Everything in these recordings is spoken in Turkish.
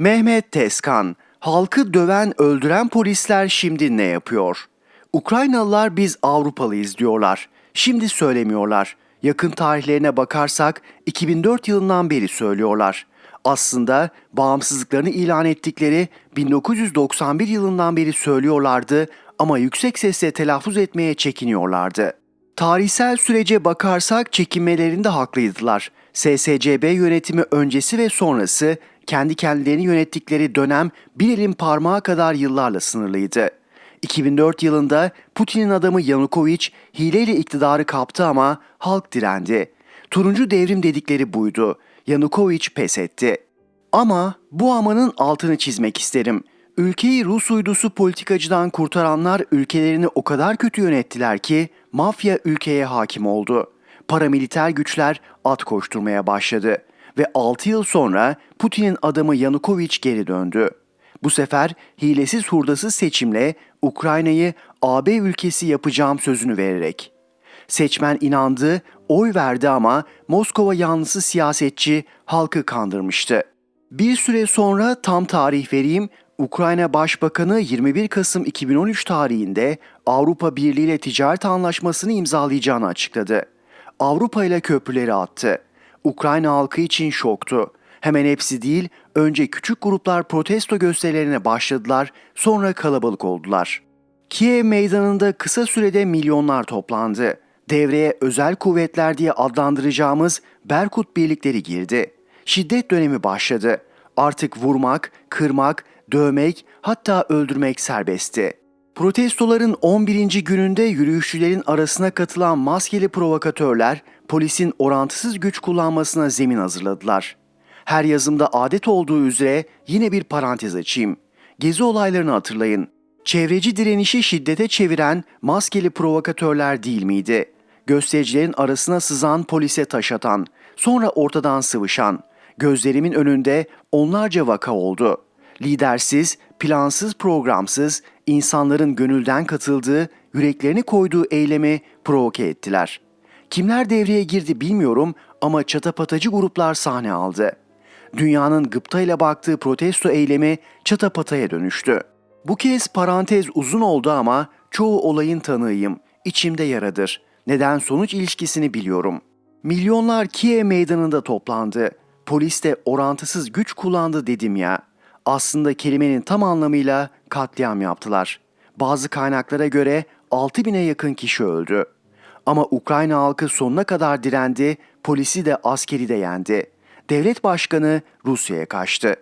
Mehmet Tezkan, halkı döven öldüren polisler şimdi ne yapıyor? Ukraynalılar biz Avrupalıyız diyorlar. Şimdi söylemiyorlar. Yakın tarihlerine bakarsak 2004 yılından beri söylüyorlar. Aslında bağımsızlıklarını ilan ettikleri 1991 yılından beri söylüyorlardı ama yüksek sesle telaffuz etmeye çekiniyorlardı. Tarihsel sürece bakarsak çekinmelerinde haklıydılar. SSCB yönetimi öncesi ve sonrası kendi kendilerini yönettikleri dönem bir elin parmağı kadar yıllarla sınırlıydı. 2004 yılında Putin'in adamı Yanukovych hileyle iktidarı kaptı ama halk direndi. Turuncu devrim dedikleri buydu. Yanukovych pes etti. Ama bu amanın altını çizmek isterim. Ülkeyi Rus uydusu politikacıdan kurtaranlar ülkelerini o kadar kötü yönettiler ki mafya ülkeye hakim oldu. Paramiliter güçler at koşturmaya başladı ve 6 yıl sonra Putin'in adamı Yanukovych geri döndü. Bu sefer hilesiz hurdasız seçimle Ukrayna'yı AB ülkesi yapacağım sözünü vererek. Seçmen inandı, oy verdi ama Moskova yanlısı siyasetçi halkı kandırmıştı. Bir süre sonra tam tarih vereyim, Ukrayna Başbakanı 21 Kasım 2013 tarihinde Avrupa Birliği ile ticaret anlaşmasını imzalayacağını açıkladı. Avrupa ile köprüleri attı. Ukrayna halkı için şoktu. Hemen hepsi değil, önce küçük gruplar protesto gösterilerine başladılar, sonra kalabalık oldular. Kiev meydanında kısa sürede milyonlar toplandı. Devreye özel kuvvetler diye adlandıracağımız Berkut birlikleri girdi. Şiddet dönemi başladı. Artık vurmak, kırmak, dövmek, hatta öldürmek serbestti. Protestoların 11. gününde yürüyüşçülerin arasına katılan maskeli provokatörler polisin orantısız güç kullanmasına zemin hazırladılar. Her yazımda adet olduğu üzere yine bir parantez açayım. Gezi olaylarını hatırlayın. Çevreci direnişi şiddete çeviren maskeli provokatörler değil miydi? Göstericilerin arasına sızan polise taş atan, sonra ortadan sıvışan, gözlerimin önünde onlarca vaka oldu. Lidersiz, plansız, programsız, insanların gönülden katıldığı, yüreklerini koyduğu eylemi provoke ettiler. Kimler devreye girdi bilmiyorum ama çatapatacı gruplar sahne aldı. Dünyanın gıptayla baktığı protesto eylemi çatapataya dönüştü. Bu kez parantez uzun oldu ama çoğu olayın tanığıyım. İçimde yaradır. Neden sonuç ilişkisini biliyorum. Milyonlar Kiev meydanında toplandı. Polis de orantısız güç kullandı dedim ya. Aslında kelimenin tam anlamıyla katliam yaptılar. Bazı kaynaklara göre 6000'e yakın kişi öldü. Ama Ukrayna halkı sonuna kadar direndi, polisi de askeri de yendi. Devlet başkanı Rusya'ya kaçtı.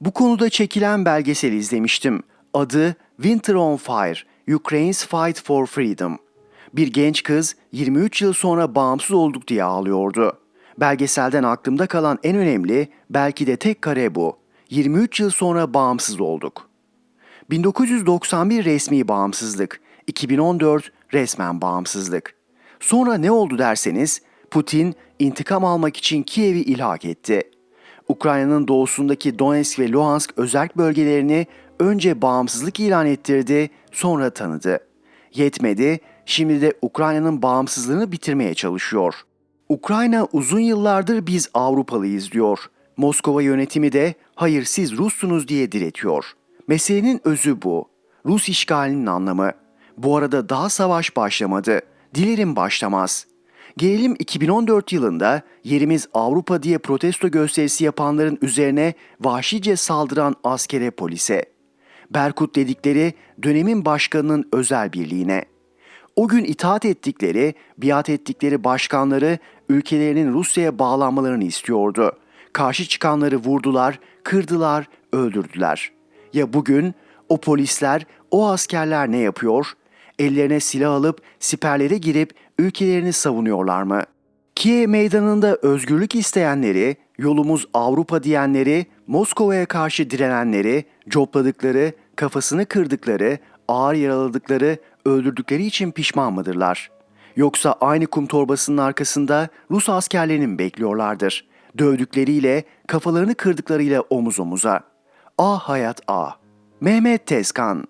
Bu konuda çekilen belgesel izlemiştim. Adı Winter on Fire, Ukraine's Fight for Freedom. Bir genç kız 23 yıl sonra bağımsız olduk diye ağlıyordu. Belgeselden aklımda kalan en önemli, belki de tek kare bu. 23 yıl sonra bağımsız olduk. 1991 resmi bağımsızlık, 2014 resmen bağımsızlık. Sonra ne oldu derseniz, Putin intikam almak için Kiev'i ilhak etti. Ukrayna'nın doğusundaki Donetsk ve Luhansk özerk bölgelerini önce bağımsızlık ilan ettirdi, sonra tanıdı. Yetmedi, şimdi de Ukrayna'nın bağımsızlığını bitirmeye çalışıyor. Ukrayna uzun yıllardır biz Avrupalıyız diyor. Moskova yönetimi de hayır siz Russunuz diye diretiyor. Meselenin özü bu. Rus işgalinin anlamı. Bu arada daha savaş başlamadı. Dilerim başlamaz. Gelelim 2014 yılında yerimiz Avrupa diye protesto gösterisi yapanların üzerine vahşice saldıran askere polise. Berkut dedikleri dönemin başkanının özel birliğine. O gün itaat ettikleri, biat ettikleri başkanları ülkelerinin Rusya'ya bağlanmalarını istiyordu. Karşı çıkanları vurdular, kırdılar, öldürdüler. Ya bugün o polisler, o askerler ne yapıyor? Ellerine silah alıp siperlere girip ülkelerini savunuyorlar mı? Kiev meydanında özgürlük isteyenleri, yolumuz Avrupa diyenleri, Moskova'ya karşı direnenleri, copladıkları, kafasını kırdıkları, ağır yaraladıkları, öldürdükleri için pişman mıdırlar? Yoksa aynı kum torbasının arkasında Rus askerlerini mi bekliyorlardır? Dövdükleriyle, kafalarını kırdıklarıyla omuz omuza. Ah hayat ah. Mehmet Tezkan